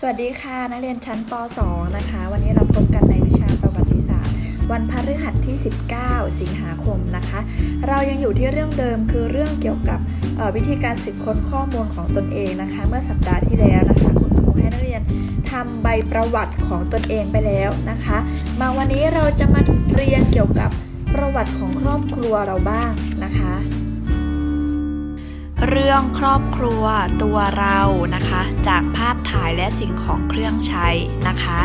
สวัสดีค่ะ นักเรียนชั้นป .2 นะคะ วันนี้เราพบกันในวิชาประวัติศาสตร์ วันพฤหัสที่ 19 สิงหาคมนะคะ เรายังอยู่ที่เรื่องเดิมคือเรื่องเกี่ยวกับวิธีการสืบค้นข้อมูลของตนเองนะคะ เมื่อสัปดาห์ที่แล้วนะคะ คุณครูให้นักเรียนทำใบประวัติของตนเองไปแล้วนะคะ มาวันนี้เราจะมาเรียนเกี่ยวกับประวัติของครอบครัวเราบ้างนะคะ เรื่องครอบครัวตัวเรานะคะ จากภาพถ่ายและสิ่งของเครื่องใช้นะคะ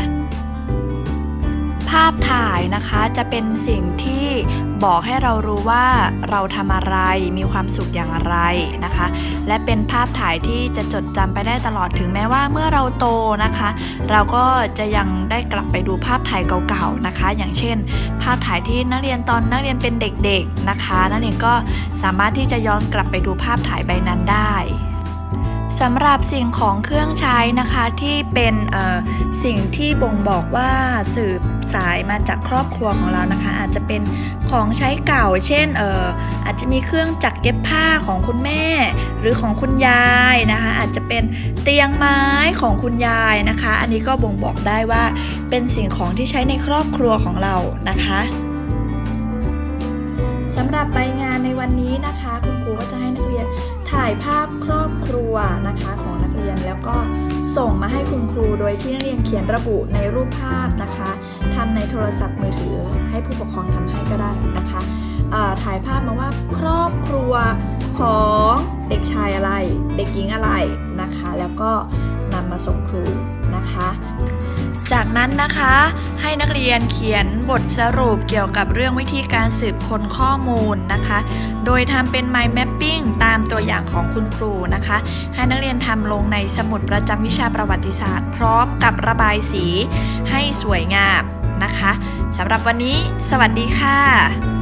ภาพถ่ายนะคะจะเป็นสิ่งที่ บอกให้เรารู้ว่าเราทำอะไรมีความสุขอย่างไรนะคะ และเป็นภาพถ่ายที่จะจดจำไปได้ตลอดถึงแม้ว่าเมื่อเราโตนะคะ เราก็จะยังได้กลับไปดูภาพถ่ายเก่าๆนะคะ อย่างเช่น ภาพถ่ายที่นักเรียนตอนนักเรียนเป็นเด็กๆนะคะ นักเรียนก็สามารถที่จะย้อนกลับไปดูภาพถ่ายใบนั้นได้ สำหรับสิ่งของเครื่องใช้นะคะที่เป็นสิ่งที่บ่งบอกว่าสืบสายมาจากครอบครัวของเรานะคะ อาจจะเป็นของใช้เก่า เช่นเอออาจจะมีเครื่องจักรเย็บผ้าของคุณแม่ หรือของคุณยายนะคะ อาจจะเป็นเตียงไม้ของคุณยายนะคะ อันนี้ก็บ่งบอกได้ว่าเป็นสิ่งของที่ใช้ในครอบครัวของเรานะคะสำหรับใบงานในวันนี้นะคะ คุณครูก็จะให้นักเรียนถ่ายภาพครอบครัว นะคะของนักเรียนแล้วก็ส่งมาให้คุณครูโดยที่นักเรียนเขียนระบุในรูปภาพนะคะทำในโทรศัพท์มือถือ ให้ผู้ปกครองทำให้ก็ได้นะคะถ่ายภาพมาว่าครอบครัวของเด็กชายอะไร เด็กหญิงอะไรนะคะ แล้วก็นำมาส่งครูนะคะ จากนั้นนะคะ ให้นักเรียนเขียนบทสรุปเกี่ยวกับเรื่องวิธีการสืบค้นข้อมูลนะคะ โดยทำเป็น mind mapping ตามตัวอย่างของคุณครูนะคะ ให้นักเรียนทำลงในสมุดประจำวิชาประวัติศาสตร์ พร้อมกับระบายสีให้สวยงามนะคะสำหรับวันนี้ สวัสดีค่ะ